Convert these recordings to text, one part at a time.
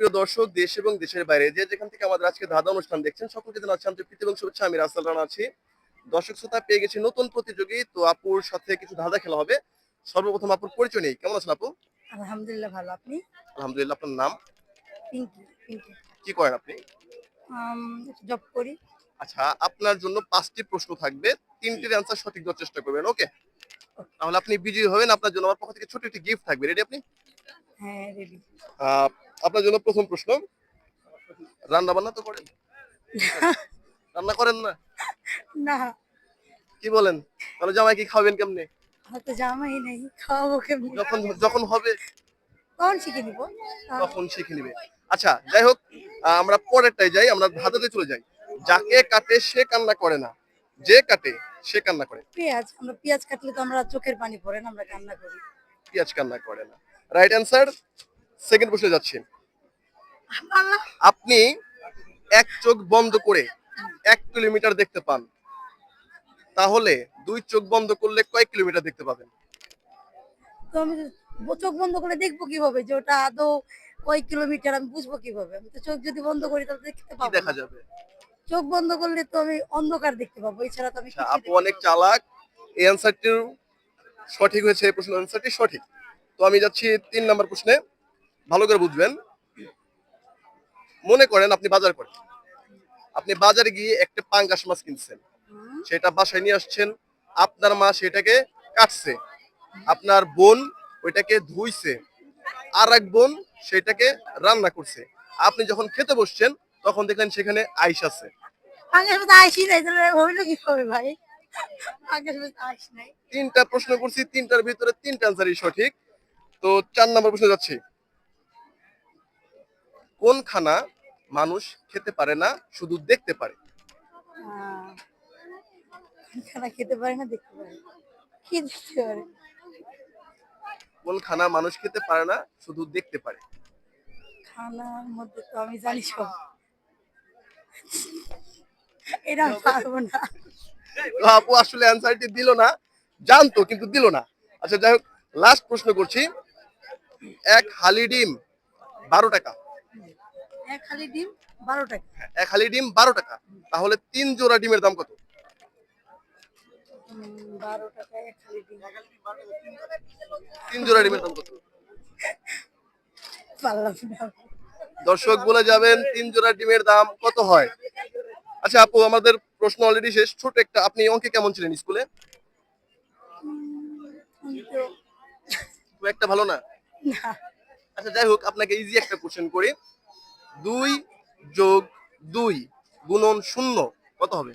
প্রিয় দর্শক দেশ এবং দেশের বাইরে যে যেখান থেকে আমাদের আজকে ধাঁধা অনুষ্ঠান দেখছেন সকলকে জানাচ্ছি আন্তরিক প্রীতি এবং শুভেচ্ছা। আমি রাসেল রানা আছি। দর্শক শ্রোতা পেয়ে গেছি নতুন প্রতিযোগী। তো আপুর সাথে কিছু ধাঁধা খেলা হবে। সর্বপ্রথম আপুর পরিচয় নেই। কেমন আছেন আপু? আলহামদুলিল্লাহ ভালো। আপনি? আলহামদুলিল্লাহ আপনার নাম? পিঙ্কি পিঙ্কি। কি করেন আপনি? জব করি। আচ্ছা আপনার জন্য পাঁচটি প্রশ্ন থাকবে। তিনটির অ্যান্সার সঠিক দেওয়ার চেষ্টা করবেন ওকে তাহলে আপনি বিজয়ী হবেন। আপনার জন্য আমার পক্ষ থেকে ছোট একটি গিফট থাকবে। রেডি আপনি? হ্যাঁ রেডি আপনার জন্য প্রথম প্রশ্ন। রান্না বান্না তো করেন? রান্না করেন না? না। কি বলেন? তাহলে জামাই কি খাবেন কেমনে? হয়তো জামাই নেই খাওয়াবো কেমনি? যখন যখন হবে? কখন শিখে নিবো। তখন শিখে নিবে। আচ্ছা যাই হোক আমরা পরেরটাই যাই আমরা ধাঁধাতে চলে যাই। যাকে কাটে সে কান্না করে না। যে কাটে সে কান্না করে। পেঁয়াজ আমরা পেঁয়াজ কাটলে তো আমরা চোখের পানি পড়ে না আমরা কান্না করি। পেঁয়াজ কান্না করে না। রাইট অ্যান্সার সেকেন্ড প্রশ্নে যাচ্ছি। আপনি এক চোখ বন্ধ করে এক কিলোমিটার দেখতে পান। তাহলে দুই চোখ বন্ধ করলে কয় কিলোমিটার দেখতে পাবেন। তো আমি চোখ বন্ধ করে দেখব কীভাবে যে ওটা আদৌ কয় কিলোমিটার আমি বুঝব কীভাবে? আমি তো চোখ যদি বন্ধ করি তাহলে দেখতে পাবো দেখা যাবে? চোখ বন্ধ করলে তো আমি অন্ধকার দেখতে পাবো এছাড়া তো আমি আচ্ছা আপু অনেক চালাক। এই অ্যান্সারটি সঠিক হয়েছে এই প্রশ্নের অ্যান্সারটি সঠিক। তো আমি যাচ্ছি তিন নম্বর প্রশ্নে। ভালো করে বুঝবেন। মনে করেন আপনি বাজার করেন। আপনি বাজারে গিয়ে একটা পাঙ্গাস মাছ কিনছেন। সেটা বাসায় নিয়ে আসছেন। আপনার মা সেটাকে কাটছে। আপনার বোন ওইটাকে ধুইছে। আর এক বোন সেটাকে রান্না করছে। আপনি যখন খেতে বসছেন তখন দেখলেন সেখানে আইস আছে। তিনটা প্রশ্ন করছি তিনটার ভিতরে তিনটা আনসারই সঠিক। তো চার নম্বর প্রশ্ন যাচ্ছি। কোন খানা মানুষ খেতে পারে না শুধু দেখতে পারে? খানা খেতে পারে না দেখতে পারে কি দেখতে পারে? কোন খানা মানুষ খেতে পারে না শুধু দেখতে পারে? খানার মধ্যে তো আমি জানি সব। এটা আমি পারব না। তো আপু আসলে অ্যান্সারটি দিল না জানতো কিন্তু দিল না। আচ্ছা যাই হোক লাস্ট প্রশ্ন করছি। এক হালি ডিম বারো টাকা। এক খালি ডিম বারো টাকা। এক হালি ডিম বারো টাকা। তাহলে তিন জোড়া ডিমের দাম কত? তিন জোড়া ডিমের দাম দর্শক বলে যাবেন তিন জোড়া ডিমের দাম কত হয়? আচ্ছা আপু আমাদের প্রশ্ন অলরেডি শেষ। ছোট একটা আপনি অঙ্কে কেমন ছিলেন স্কুলে? একটা ভালো না? না। আচ্ছা যাই হোক আপনাকে ইজি একটা কোশ্চেন করি। দুই যোগ দুই গুণন শূন্য কত হবে?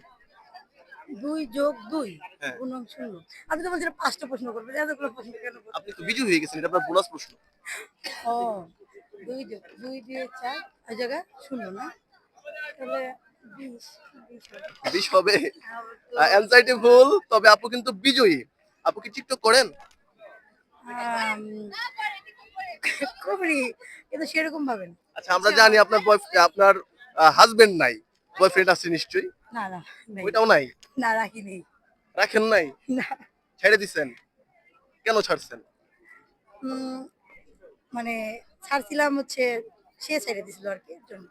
দুই যোগ দুই হ্যাঁ। গুণন শূন্য। তো বলছিলাম পাঁচটা প্রশ্ন এতগুলো প্রশ্ন কেন আপনি তো বিজু হয়ে গেছেন এটা আপনার বোনাস প্রশ্ন। ও দুই যোগ দুই দিয়ে চার ওই জায়গায় শূন্য না? তাহলে বিশ হবে। অ্যানসাইটি ভুল তবে আপু কিন্তু বিজয়ী। আপু কি টিকটক করেন? আম, করি কিন্তু সেরকম ভাবে না আচ্ছা আমরা জানি আপনার আপনার হাজবেন্ড নাই। বয়ফ্রেন্ড আছে নিশ্চয়ই। না না ওইটাও নাই? না রাখি নেই। রাখেন নাই? না। ছেড়ে দিছেন? কেন ছাড়ছেন? মানে ছাড়ছিলাম হচ্ছে সে ছেড়ে দিছিল আর কি জন্য।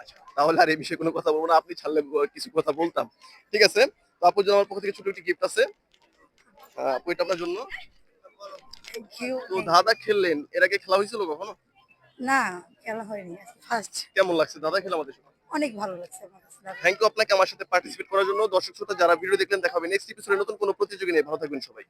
আচ্ছা তাহলে আর এই বিষয়ে কোনো কথা বলব না। আপনি ছাড়লে কিছু কথা বলতাম। ঠিক আছে? তো আপুর জন্য আমার পক্ষ থেকে ছোট একটি গিফট আছে। আপু এটা আপনার জন্য। তো দাদা খেললেন। এর আগে খেলা হয়েছিল কখনো? না খেলা হয়নি ফার্স্ট। কেমন লাগছে? দাদা খেলা আমাদের সাথে অনেক ভালো লাগছে আমার থ্যাংক ইউ আপনাকে আমার সাথে পার্টিসিপেট করার জন্য। দর্শক শ্রোতা যারা ভিডিও দেখলেন দেখা হবে নেক্সট এপিসোডে নতুন কোনো প্রতিযোগী নিয়ে। ভালো থাকবেন সবাই।